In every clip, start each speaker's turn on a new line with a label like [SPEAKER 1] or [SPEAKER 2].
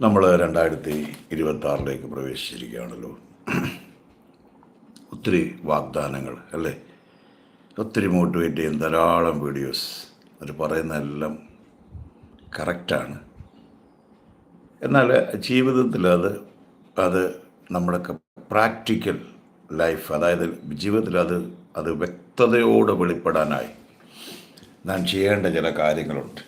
[SPEAKER 1] നമ്മൾ രണ്ടായിരത്തി ഇരുപത്തി പ്രവേശിച്ചിരിക്കുകയാണല്ലോ. ഒത്തിരി വാഗ്ദാനങ്ങൾ അല്ലേ? ഒത്തിരി മോട്ടിവേറ്റ് ചെയ്യുന്ന ധാരാളം വീഡിയോസ് അവർ പറയുന്നതെല്ലാം കറക്റ്റാണ് എന്നാൽ ജീവിതത്തിൽ അത് അത് നമ്മുടെയൊക്കെ പ്രാക്ടിക്കൽ ലൈഫ് അതായത് ജീവിതത്തിൽ അത് അത് വ്യക്തതയോടെ വെളിപ്പെടാനായി. നാം ചെയ്യേണ്ട ചില കാര്യങ്ങളുണ്ട്.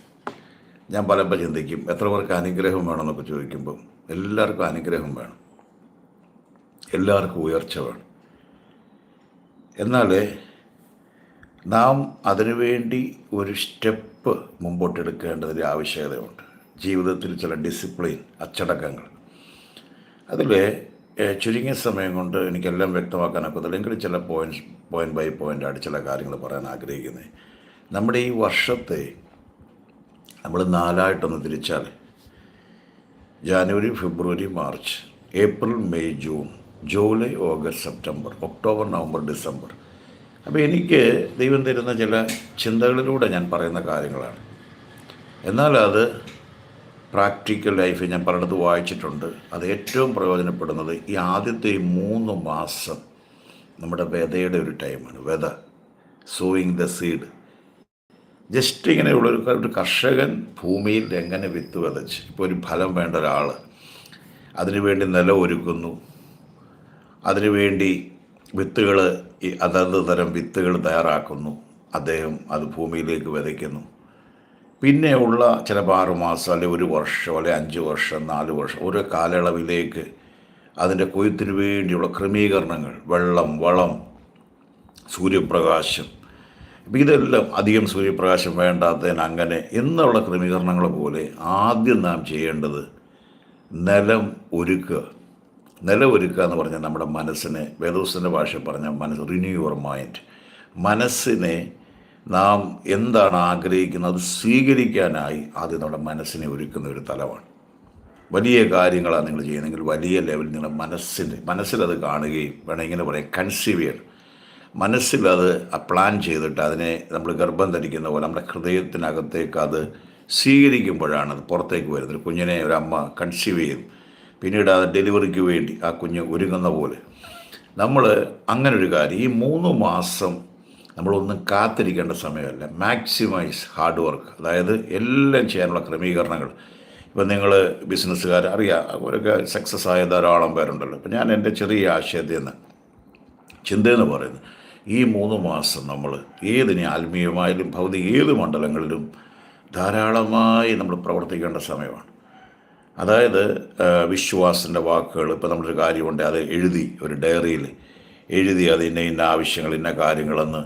[SPEAKER 1] ഞാൻ പലപ്പോൾ ചിന്തിക്കും എത്ര പേർക്ക് അനുഗ്രഹം വേണമെന്നൊക്കെ ചോദിക്കുമ്പോൾ എല്ലാവർക്കും അനുഗ്രഹം വേണം. എല്ലാവർക്കും ഉയർച്ച വേണം. എന്നാൽ നാം അതിനുവേണ്ടി ഒരു സ്റ്റെപ്പ് മുമ്പോട്ടെടുക്കേണ്ടതിന്റെ ആവശ്യകതയുണ്ട്. ജീവിതത്തിൽ ചില ഡിസിപ്ലിൻ അച്ചടക്കങ്ങൾ. അതിൽ ചുരുങ്ങിയ സമയം കൊണ്ട് എനിക്കെല്ലാം വ്യക്തമാക്കാനൊക്കത്തില്ല. എങ്കിലും ചില പോയിന്റ്സ് പോയിന്റ് ബൈ പോയിന്റ് ആയിട്ട് ചില കാര്യങ്ങൾ പറയാൻ ആഗ്രഹിക്കുന്നത് നമ്മുടെ ഈ വർഷത്തെ നമ്മൾ നാലായിട്ടൊന്ന് തിരിച്ചാൽ ജാനുവരി ഫെബ്രുവരി March April May June July August September October November December. അപ്പോൾ എനിക്ക് ദൈവം തരുന്ന ചില ചിന്തകളിലൂടെ ഞാൻ പറയുന്ന കാര്യങ്ങളാണ്. എന്നാൽ അത് പ്രാക്ടിക്കൽ ലൈഫ് ഞാൻ പലയിടത്ത് വായിച്ചിട്ടുണ്ട്. അത് ഏറ്റവും പ്രയോജനപ്പെടുന്നത് ഈ ആദ്യത്തെ മൂന്ന് മാസം നമ്മുടെ വെതയുടെ ഒരു ടൈമാണ്. വെത സോയിങ് ദ സീഡ്. ജസ്റ്റ് ഇങ്ങനെയുള്ള ഒരു ഒരു കർഷകൻ ഭൂമിയിൽ എങ്ങനെ വിത്ത് വിതച്ച്? ഇപ്പോൾ ഒരു ഫലം വേണ്ട ഒരാൾ അതിനുവേണ്ടി നിലം ഒരുക്കുന്നു. അതിനുവേണ്ടി വിത്തുകൾ അതത് തരം വിത്തുകൾ തയ്യാറാക്കുന്നു. അദ്ദേഹം അത് ഭൂമിയിലേക്ക് വിതയ്ക്കുന്നു. പിന്നെയുള്ള ചിലപ്പോൾ ആറുമാസം അല്ലെങ്കിൽ ഒരു വർഷം അല്ലെങ്കിൽ അഞ്ച് വർഷം നാല് വർഷം ഓരോ കാലയളവിലേക്ക് അതിന്റെ കൊയ്ത്തിന് വേണ്ടിയുള്ള ക്രമീകരണങ്ങൾ വെള്ളം വളം സൂര്യപ്രകാശം അപ്പം ഇതെല്ലാം അധികം സൂര്യപ്രകാശം വേണ്ടാത്തതിന് അങ്ങനെ എന്നുള്ള ക്രമീകരണങ്ങൾ പോലെ ആദ്യം നാം ചെയ്യേണ്ടത് നിലം ഒരുക്കുക. നിലം ഒരുക്കുക എന്ന് പറഞ്ഞാൽ നമ്മുടെ മനസ്സിനെ വേദോസിന്റെ ഭാഷ പറഞ്ഞാൽ മനസ്സ് റിന്യൂ യുവർ മൈൻഡ് മനസ്സിനെ നാം എന്താണ് ആഗ്രഹിക്കുന്നത്? സ്വീകരിക്കാനായി ആദ്യം നമ്മുടെ മനസ്സിനെ ഒരുക്കുന്ന ഒരു തലമാണ്. വലിയ കാര്യങ്ങളാണ് നിങ്ങൾ ചെയ്യുന്നതെങ്കിൽ വലിയ ലെവലിൽ നിങ്ങളുടെ മനസ്സിന്റെ മനസ്സിലത് കാണുകയും വേണമെങ്കിൽ ഇങ്ങനെ പറയാം കൺസീവ് ചെയ്യണം. മനസ്സിലത് പ്ലാൻ ചെയ്തിട്ട് അതിനെ നമ്മൾ ഗർഭം ധരിക്കുന്ന പോലെ നമ്മുടെ ഹൃദയത്തിനകത്തേക്ക് അത് സ്വീകരിക്കുമ്പോഴാണ് അത് പുറത്തേക്ക് വരുന്നത്. കുഞ്ഞിനെ ഒരു അമ്മ കൺസീവ് ചെയ്യും. പിന്നീട് അത് ഡെലിവറിക്ക് വേണ്ടി ആ കുഞ്ഞ് ഒരുങ്ങുന്ന പോലെ. നമ്മൾ അങ്ങനെ ഒരു കാര്യം ഈ മൂന്ന് മാസം നമ്മളൊന്നും കാത്തിരിക്കേണ്ട സമയമല്ല. മാക്സിമൈസ് ഹാർഡ് വർക്ക് അതായത് എല്ലാം ചെയ്യാനുള്ള ക്രമീകരണങ്ങൾ. ഇപ്പം നിങ്ങൾ ബിസിനസ്സുകാർ അറിയാം അവരൊക്കെ സക്സസ് ആയ ധാരാളം പേരുണ്ടല്ലോ. അപ്പം ഞാൻ എന്റെ ചെറിയ ആശയത്തിൽ നിന്ന് ചിന്തയെന്ന് പറയുന്നത് ഈ മൂന്ന് മാസം നമ്മൾ ഏതിനെ ആത്മീയമായാലും ഭൗതിക ഏത് മണ്ഡലങ്ങളിലും ധാരാളമായി നമ്മൾ പ്രവർത്തിക്കേണ്ട സമയമാണ്. അതായത് വിശ്വാസിന്റെ വാക്കുകൾ ഇപ്പോൾ നമ്മളൊരു കാര്യമുണ്ട് അത് എഴുതി ഒരു ഡയറിയിൽ എഴുതി അത് ഇന്ന ഇന്ന ആവശ്യങ്ങൾ ഇന്ന കാര്യങ്ങളെന്ന്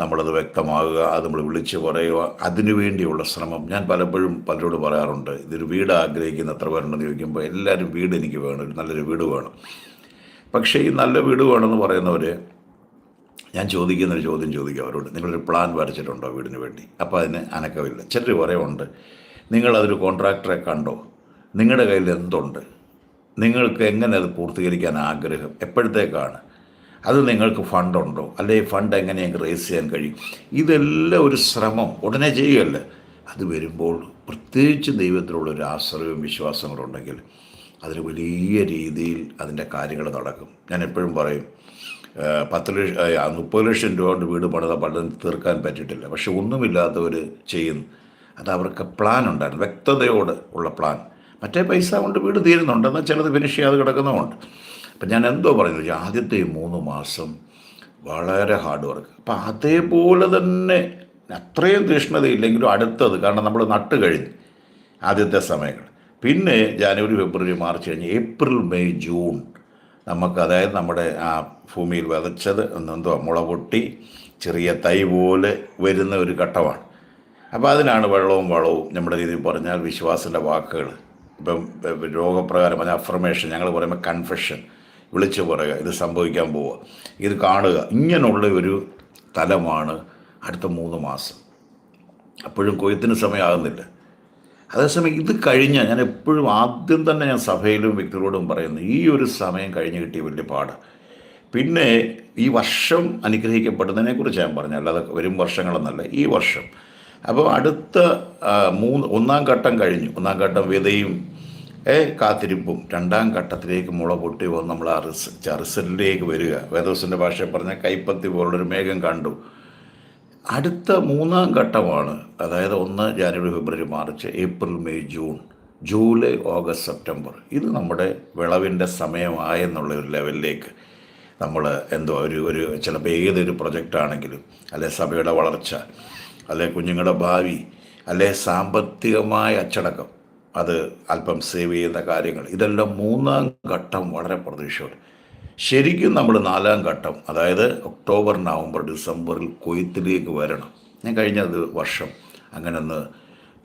[SPEAKER 1] നമ്മളത് വ്യക്തമാകുക അത് നമ്മൾ വിളിച്ച് പറയുക അതിനുവേണ്ടിയുള്ള ശ്രമം. ഞാൻ പലപ്പോഴും പലരോട് പറയാറുണ്ട് ഇതൊരു വീട് ആഗ്രഹിക്കുന്ന എത്ര പേരുണ്ടെന്ന് ചോദിക്കുമ്പോൾ എല്ലാവരും വീട് എനിക്ക് വേണം ഒരു നല്ലൊരു വീട് വേണം. പക്ഷേ ഈ നല്ല വീട് വേണമെന്ന് പറയുന്നവർ ഞാൻ ചോദിക്കുന്നൊരു ചോദ്യം ചോദിക്കും അവരോട്. നിങ്ങളൊരു പ്ലാൻ വരച്ചിട്ടുണ്ടോ വീടിന് വേണ്ടി? അപ്പോൾ അതിന് അനക്കമില്ല ചിലർ കുറേയുണ്ട് നിങ്ങളതൊരു കോൺട്രാക്ടറെ കണ്ടോ? നിങ്ങളുടെ കയ്യിൽ എന്തുണ്ട്? നിങ്ങൾക്ക് എങ്ങനെ അത് പൂർത്തീകരിക്കാൻ ആഗ്രഹം? എപ്പോഴത്തേക്കാണ്? അത് നിങ്ങൾക്ക് ഫണ്ടുണ്ടോ അല്ലെങ്കിൽ ഫണ്ട് എങ്ങനെയെങ്കിൽ റേസ് ചെയ്യാൻ കഴിയും? ഇതെല്ലാം ഒരു ശ്രമം. ഉടനെ ചെയ്യുകയല്ല അത് വരുമ്പോൾ പ്രത്യേകിച്ച് ദൈവത്തിലുള്ള ഒരു ആശ്രയവും വിശ്വാസങ്ങളുണ്ടെങ്കിൽ അതിൽ വലിയ രീതിയിൽ അതിന്റെ കാര്യങ്ങൾ നടക്കും. ഞാൻ എപ്പോഴും പറയും പത്ത് ലക്ഷം മുപ്പത് ലക്ഷം രൂപ കൊണ്ട് വീട് പണിത പഠനം തീർക്കാൻ പറ്റിയിട്ടില്ല പക്ഷെ ഒന്നുമില്ലാത്തവർ ചെയ്യുന്നു. അത് അവർക്ക് പ്ലാൻ ഉണ്ടായിരുന്നു. വ്യക്തതയോട് ഉള്ള പ്ലാൻ മറ്റേ പൈസ കൊണ്ട് വീട് തീരുന്നുണ്ട്. എന്നാൽ ചിലത് ഫിനിഷ് ചെയ്യാതെ കിടക്കുന്നതുകൊണ്ട് അപ്പം ഞാൻ എന്തോ പറയുന്നത് ആദ്യത്തെ മൂന്ന് മാസം വളരെ ഹാർഡ് വർക്ക് അപ്പം അതേപോലെ തന്നെ അത്രയും തീഷ്ണതയില്ലെങ്കിലും അടുത്തത് കാരണം നമ്മൾ നട്ട് കഴിഞ്ഞ് ആദ്യത്തെ സമയങ്ങൾ. പിന്നെ ജാനുവരി ഫെബ്രുവരി മാർച്ച് കഴിഞ്ഞ് ഏപ്രിൽ മെയ് ജൂൺ നമുക്ക് അതായത് നമ്മുടെ ആ ഭൂമിയിൽ വിതച്ചത് എന്തോ മുള പൊട്ടി ചെറിയ തൈ പോലെ വരുന്ന ഒരു ഘട്ടമാണ്. അപ്പോൾ അതിനാണ് വെള്ളവും വളവും നമ്മുടെ രീതിയിൽ പറഞ്ഞാൽ വിശ്വാസിന്റെ വാക്കുകൾ. ഇപ്പം രോഗപ്രകാരം പറഞ്ഞാൽ അഫർമേഷൻ ഞങ്ങൾ പറയുമ്പോൾ കൺഫെഷൻ വിളിച്ചു പറയുക ഇത് സംഭവിക്കാൻ പോവുക. ഇത് കാണുക ഇങ്ങനെയുള്ള ഒരു തലമാണ് അടുത്ത മൂന്ന് മാസം. അപ്പോഴും കൊയ്ത്തിന് സമയമാകുന്നില്ല. അതേസമയം ഇത് കഴിഞ്ഞ ഞാൻ എപ്പോഴും ആദ്യം തന്നെ ഞാൻ സഭയിലും വ്യക്തികളോടും പറയുന്നു ഈ ഒരു സമയം കഴിഞ്ഞ് കിട്ടിയ വലിയ പാട്. പിന്നെ ഈ വർഷം അനുഗ്രഹിക്കപ്പെടുന്നതിനെക്കുറിച്ച് ഞാൻ പറഞ്ഞു അല്ലാതെ വരും വർഷങ്ങളെന്നല്ല ഈ വർഷം. അപ്പോൾ അടുത്ത മൂന്ന് ഒന്നാം ഘട്ടം കഴിഞ്ഞു. ഒന്നാം ഘട്ടം വിതയും കാത്തിരിപ്പും. രണ്ടാം ഘട്ടത്തിലേക്ക് മുള പൊട്ടി വന്ന് നമ്മൾ ആ റിസ റിസൾട്ടിലേക്ക് വരിക. വേദോസിന്റെ ഭാഷയിൽ പറഞ്ഞ കൈപ്പത്തി പോലുള്ളൊരു മേഘം കണ്ടു. അടുത്ത മൂന്നാം ഘട്ടമാണ് അതായത് ഒന്ന് ജാനുവരി ഫെബ്രുവരി March April May June July August September. ഇത് നമ്മുടെ വിളവിന്റെ സമയമായെന്നുള്ള ഒരു ലെവലിലേക്ക് നമ്മൾ എന്തോ ഒരു ഒരു ചിലപ്പോൾ ഏതൊരു പ്രൊജക്റ്റ് ആണെങ്കിലും അല്ലെ സഭയുടെ വളർച്ച അല്ലെ കുഞ്ഞുങ്ങളുടെ ഭാവി അല്ലെ സാമ്പത്തികമായ അച്ചടക്കം അത് അല്പം സേവ് ചെയ്യുന്ന കാര്യങ്ങൾ ഇതെല്ലാം മൂന്നാം ഘട്ടം വളരെ പ്രതീക്ഷയോടെ. ശരിക്കും നമ്മൾ നാലാം ഘട്ടം അതായത് ഒക്ടോബർ നവംബർ ഡിസംബറിൽ കൊയ്ത്തിലേക്ക് വരണം. ഞാൻ കഴിഞ്ഞ വർഷം അങ്ങനെ ഒന്ന്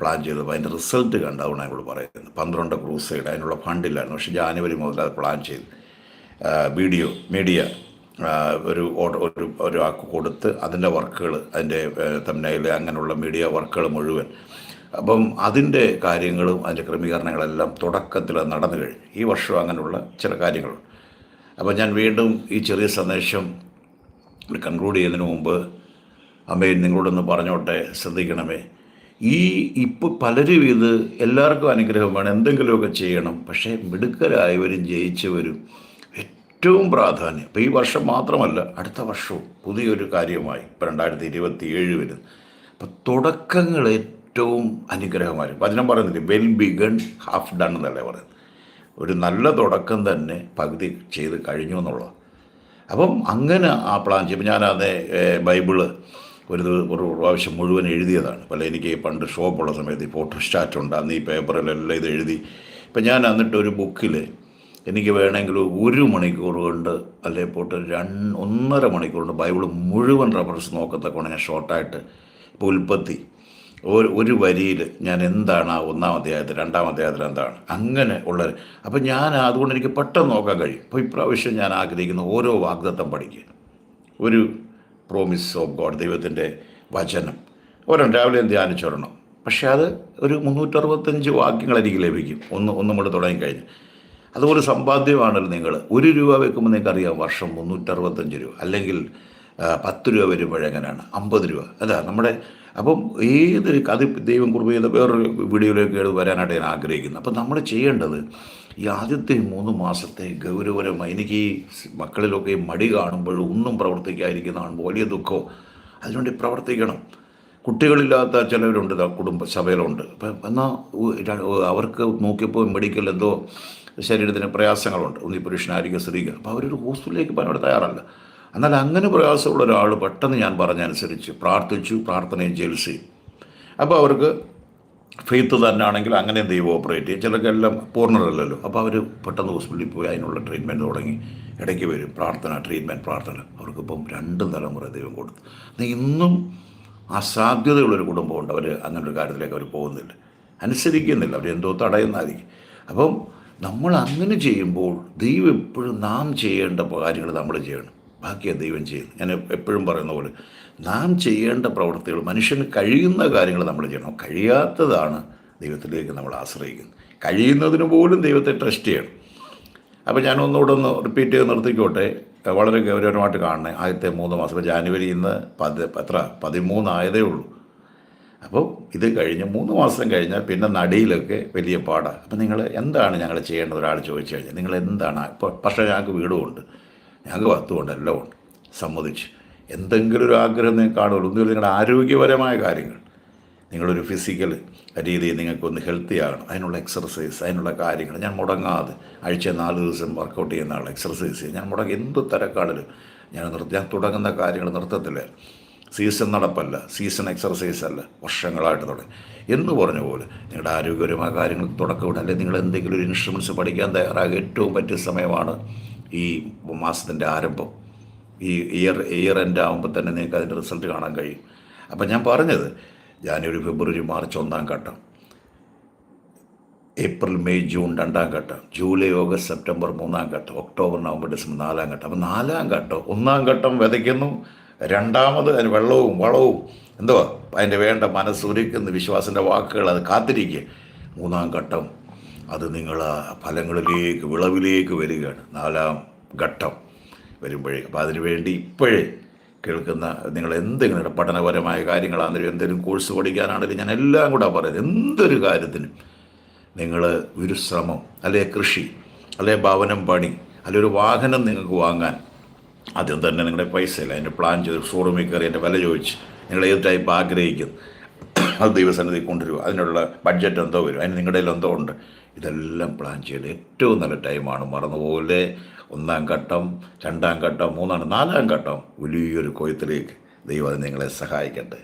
[SPEAKER 1] പ്ലാൻ ചെയ്തു അതിന്റെ റിസൾട്ട് കണ്ടാവുന്ന ഞങ്ങൾ പറയുന്നത്. പന്ത്രണ്ട് ക്രൂസൈഡ് അതിനുള്ള ഫണ്ടില്ലായിരുന്നു. പക്ഷേ ജാനുവരി മുതൽ അത് പ്ലാൻ ചെയ്തു. വീഡിയോ മീഡിയ ഒരു ഒരു ഒരാൾക്ക് കൊടുത്ത് അതിന്റെ വർക്കുകൾ അതിന്റെ തമ്മനയിൽ അങ്ങനെയുള്ള മീഡിയ വർക്കുകൾ മുഴുവൻ. അപ്പം അതിന്റെ കാര്യങ്ങളും അതിന്റെ ക്രമീകരണങ്ങളെല്ലാം തുടക്കത്തിൽ നടന്നു കഴിഞ്ഞു. ഈ വർഷം അങ്ങനെയുള്ള ചില കാര്യങ്ങളുണ്ട്. അപ്പോൾ ഞാൻ വീണ്ടും ഈ ചെറിയ സന്ദേശം കൺക്ലൂഡ് ചെയ്യുന്നതിന് മുമ്പ് അമ്മയെ നിങ്ങളോടൊന്ന് പറഞ്ഞോട്ടെ ശ്രദ്ധിക്കണമേ. ഈ ഇപ്പോൾ പലരും ഇത് എല്ലാവർക്കും അനുഗ്രഹം വേണം എന്തെങ്കിലുമൊക്കെ ചെയ്യണം പക്ഷേ മിടുക്കരായവരും ജയിച്ചവരും ഏറ്റവും പ്രാധാന്യം. ഇപ്പോൾ ഈ വർഷം മാത്രമല്ല അടുത്ത വർഷവും പുതിയൊരു കാര്യമായി ഇപ്പോൾ രണ്ടായിരത്തി ഇരുപത്തി ഏഴ് വരുന്നു. അപ്പം തുടക്കങ്ങൾ ഏറ്റവും അനുഗ്രഹമായി വചനം പറയുന്നില്ല വെൽ ബിഗൺ ഹാഫ് ഡൺ എന്നല്ലേ പറയുന്നത്. ഒരു നല്ല തുടക്കം തന്നെ പകുതി ചെയ്ത് കഴിഞ്ഞു എന്നുള്ളത് അപ്പം അങ്ങനെ ആ പ്ലാൻ ചെയ്യും ഞാനത് ബൈബിൾ ഒരു ഒരു പ്രാവശ്യം മുഴുവൻ എഴുതിയതാണ്. പല എനിക്ക് പണ്ട് ഷോപ്പുള്ള സമയത്ത് ഈ ഫോട്ടോസ്റ്റാറ്റ് ഉണ്ട് അന്ന് ഈ പേപ്പറിലെല്ലാം ഇത് എഴുതി. ഇപ്പം ഞാൻ എന്നിട്ട് ഒരു ബുക്കിൽ എനിക്ക് വേണമെങ്കിൽ ഒരു മണിക്കൂർ കൊണ്ട് അല്ലെ പോട്ട് രണ്ട് ഒന്നര മണിക്കൂർ കൊണ്ട് ബൈബിൾ മുഴുവൻ റെഫറൻസ് നോക്കത്തക്കൊണ്ട് ഞാൻ ഷോർട്ടായിട്ട് ഇപ്പോൾ ഉൽപ്പത്തി ഒരു ഒരു വരിയിൽ ഞാൻ എന്താണ് ആ ഒന്നാം അധ്യായത്തിൽ രണ്ടാം അധ്യായത്തിൽ എന്താണ്? അങ്ങനെ ഉള്ളത് അപ്പം ഞാൻ അതുകൊണ്ട് എനിക്ക് പെട്ടെന്ന് നോക്കാൻ കഴിയും. അപ്പോൾ ഇപ്രാവശ്യം ഞാൻ ആഗ്രഹിക്കുന്ന ഓരോ വാഗ്ദത്തം പഠിക്കുക. ഒരു പ്രോമിസ് ഓഫ് ഗോഡ് ദൈവത്തിന്റെ വചനം. ഓരോ രാവിലെ ധ്യാനിച്ചൊരെണ്ണം. പക്ഷേ അത് ഒരു മുന്നൂറ്ററുപത്തഞ്ച് വാക്യങ്ങൾ എനിക്ക് ലഭിക്കും. ഒന്ന് ഒന്നും കൂടെ തുടങ്ങിക്കഴിഞ്ഞ്. അതുപോലെ സമ്പാദ്യമാണല്ലോ നിങ്ങൾ. ഒരു രൂപ വെക്കുമ്പോൾ നിങ്ങൾക്കറിയാം വർഷം മുന്നൂറ്ററുപത്തഞ്ച് രൂപ. അല്ലെങ്കിൽ പത്ത് രൂപ വരുമ്പോഴെങ്ങനെയാണ് അമ്പത് രൂപ. അതാ നമ്മുടെ അപ്പം ഏത് അത് ദൈവം കുറിപ്പ് ചെയ്ത വേറൊരു വീഡിയോയിലേക്ക് വരാനായിട്ട് ഞാൻ ആഗ്രഹിക്കുന്നു. അപ്പം നമ്മൾ ചെയ്യേണ്ടത് ഈ ആദ്യത്തെ മൂന്ന് മാസത്തെ ഗൗരവരമായി എനിക്ക് ഈ മക്കളിലൊക്കെ മടി കാണുമ്പോഴും ഒന്നും പ്രവർത്തിക്കാതിരിക്കുന്നതാണ് വലിയ ദുഃഖം. അതിനുവേണ്ടി പ്രവർത്തിക്കണം. കുട്ടികളില്ലാത്ത ചിലവരുണ്ട് കുടുംബ സഭയിലുണ്ട്. അപ്പം എന്നാൽ അവർക്ക് നോക്കിയപ്പോൾ മെഡിക്കൽ എന്തോ ശരീരത്തിന് പ്രയാസങ്ങളുണ്ട്. ഒന്ന് പുരുഷനായിരിക്കും സ്ത്രീക്ക്. അപ്പോൾ അവരൊരു ഹോസ്പിറ്റലിലേക്ക് പോകാൻ അവിടെ തയ്യാറല്ല. എന്നാൽ അങ്ങനെ പ്രയാസമുള്ള ഒരാൾ പെട്ടെന്ന് ഞാൻ പറഞ്ഞനുസരിച്ച് പ്രാർത്ഥിച്ചു പ്രാർത്ഥനയും ചികിത്സ അപ്പോൾ അവർക്ക് ഫെയ്ത്ത് തന്നെ ആണെങ്കിൽ അങ്ങനെ ദൈവം ഓപ്പറേറ്റ് ചെയ്യും. ചിലർക്കെല്ലാം പൂർണരല്ലല്ലോ. അപ്പോൾ അവർ പെട്ടെന്ന് ഹോസ്പിറ്റലിൽ പോയി അതിനുള്ള ട്രീറ്റ്മെന്റ് തുടങ്ങി. ഇടയ്ക്ക് വരും പ്രാർത്ഥന ട്രീറ്റ്മെന്റ് പ്രാർത്ഥന. അവർക്കിപ്പം രണ്ട് തലമുറ ദൈവം കൊടുത്തു. ഇന്നും അസാധ്യതയുള്ളൊരു കുടുംബമുണ്ട്. അവർ അങ്ങനെ ഒരു കാര്യത്തിലേക്ക് അവർ പോകുന്നില്ല. അനുസരിക്കുന്നില്ല. അവർ എന്തോ തടയുന്നതായിരിക്കും. അപ്പം നമ്മൾ അങ്ങനെ ചെയ്യുമ്പോൾ ദൈവം എപ്പോഴും നാം ചെയ്യേണ്ട കാര്യങ്ങൾ നമ്മൾ ചെയ്യണം. ബാക്കിയാ ദൈവം ചെയ്യുന്നു. ഞാൻ എപ്പോഴും പറയുന്ന പോലെ നാം ചെയ്യേണ്ട പ്രവൃത്തികൾ മനുഷ്യന് കഴിയുന്ന കാര്യങ്ങൾ നമ്മൾ ചെയ്യണം. കഴിയാത്തതാണ് ദൈവത്തിലേക്ക് നമ്മൾ ആശ്രയിക്കുന്നത്. കഴിയുന്നതിന് പോലും ദൈവത്തെ ട്രസ്റ്റ് ചെയ്യണം. അപ്പോൾ ഞാൻ ഒന്നുകൂടെ ഒന്ന് റിപ്പീറ്റ് ചെയ്ത് നിർത്തിക്കോട്ടെ. വളരെ ഗൗരവമായിട്ട് കാണണേ. ആദ്യത്തെ മൂന്ന് മാസം ജാനുവരി ഇന്ന് പത് എത്ര? പതിമൂന്നായതേ ഉള്ളൂ. അപ്പോൾ ഇത് കഴിഞ്ഞ് മൂന്ന് മാസം കഴിഞ്ഞാൽ പിന്നെ നടിയിലൊക്കെ വലിയ പാടാണ് അപ്പോൾ നിങ്ങൾ എന്താണ് ഞങ്ങൾ ചെയ്യേണ്ടത്? ഒരാൾ ചോദിച്ചു കഴിഞ്ഞാൽ നിങ്ങൾ എന്താണ്? ഇപ്പോൾ പക്ഷേ ഞങ്ങൾക്ക് വീടുമുണ്ട്. ഞങ്ങൾക്ക് വസ്തുണ്ട് എല്ലാം ഉണ്ട്. സമ്മതിച്ച്. എന്തെങ്കിലും ഒരു ആഗ്രഹം നിങ്ങൾക്ക് കാണുമല്ലോ. ഒന്നുമില്ല നിങ്ങളുടെ ആരോഗ്യപരമായ കാര്യങ്ങൾ. നിങ്ങളൊരു ഫിസിക്കൽ രീതിയിൽ നിങ്ങൾക്കൊന്ന് ഹെൽത്തി ആകണം. അതിനുള്ള എക്സർസൈസ് അതിനുള്ള കാര്യങ്ങൾ. ഞാൻ മുടങ്ങാതെ ആഴ്ച നാല് ദിവസം വർക്കൗട്ട് ചെയ്യുന്ന ആൾ എക്സർസൈസ് ചെയ്യും ഞാൻ മുടങ്ങി എന്ത് തിരക്കാണിലും ഞാൻ നിർത്തി ഞാൻ തുടങ്ങുന്ന കാര്യങ്ങൾ നിർത്തത്തില്ല. സീസൺ നടപ്പല്ല. സീസൺ എക്സർസൈസ് അല്ല. വർഷങ്ങളായിട്ട് തുടങ്ങി. എന്ന് പറഞ്ഞ പോലെ നിങ്ങളുടെ ആരോഗ്യപരമായ കാര്യങ്ങൾ തുടക്കം അല്ലെങ്കിൽ നിങ്ങൾ എന്തെങ്കിലും ഒരു ഇൻസ്ട്രുമെന്റ്സ് പഠിക്കാൻ തയ്യാറാകുക ഏറ്റവും പറ്റിയ സമയമാണ് ഈ മാസത്തിന്റെ ആരംഭം. ഈ ഇയർ ഇയർ എൻഡ് ആകുമ്പോൾ തന്നെ നിങ്ങൾക്ക് അതിന്റെ റിസൾട്ട് കാണാൻ കഴിയും. അപ്പം ഞാൻ പറഞ്ഞത് ജാനുവരി ഫെബ്രുവരി മാർച്ച് ഒന്നാം ഘട്ടം. ഏപ്രിൽ മെയ് ജൂൺ രണ്ടാം ഘട്ടം. ജൂലൈ ഓഗസ്റ്റ് സെപ്റ്റംബർ മൂന്നാം ഘട്ടം. ഒക്ടോബർ നവംബർ ഡിസംബർ നാലാം ഘട്ടം. അപ്പം നാലാം ഘട്ടം ഒന്നാം ഘട്ടം വിതയ്ക്കുന്നു. രണ്ടാമത് അതിന് വെള്ളവും വളവും. എന്തുവാ? അതിന്റെ വേണ്ട മനസ്സൊരുക്കുന്ന വിശ്വാസിന്റെ വാക്കുകൾ അത് കാത്തിരിക്കുക. മൂന്നാം ഘട്ടം അത് നിങ്ങൾ ആ ഫലങ്ങളിലേക്ക് വിളവിലേക്ക് വരികയാണ്. നാലാം ഘട്ടം വരുമ്പോഴേ. അപ്പോൾ അതിനുവേണ്ടി ഇപ്പോഴേ കേൾക്കുന്ന നിങ്ങൾ എന്തെങ്കിലും പഠനപരമായ കാര്യങ്ങളാണെങ്കിലും എന്തെങ്കിലും കോഴ്സ് പഠിക്കാനാണെങ്കിലും ഞാൻ എല്ലാം കൂടെ പറയുന്നത് എന്തൊരു കാര്യത്തിനും നിങ്ങൾ ഒരു ശ്രമം അല്ലെ കൃഷി അല്ലെ ഭവനം പണി അല്ലെ ഒരു വാഹനം നിങ്ങൾക്ക് വാങ്ങാൻ ആദ്യം തന്നെ നിങ്ങളുടെ പൈസയില്ല അതിന്റെ പ്ലാൻ ചെയ്ത് ഷോറൂമിൽ കയറി എന്റെ വില ചോദിച്ച് നിങ്ങൾ ഏത് ടൈപ്പ് ആഗ്രഹിക്കും അത് ദൈവസന്നിധി കൊണ്ടുവരും അതിനുള്ള ബഡ്ജറ്റ് എന്തോ വരും. അതിന് നിങ്ങളുടെ എന്തോ ഉണ്ട്. ഇതെല്ലാം പ്ലാൻ ചെയ്ത് ഏറ്റവും നല്ല ടൈമാണ് മറന്നുപോലെ ഒന്നാം ഘട്ടം രണ്ടാം ഘട്ടം മൂന്നാം നാലാം ഘട്ടം വലിയൊരു കൊയ്ത്തിലേക്ക് ദൈവം അത് നിങ്ങളെ സഹായിക്കട്ടെ.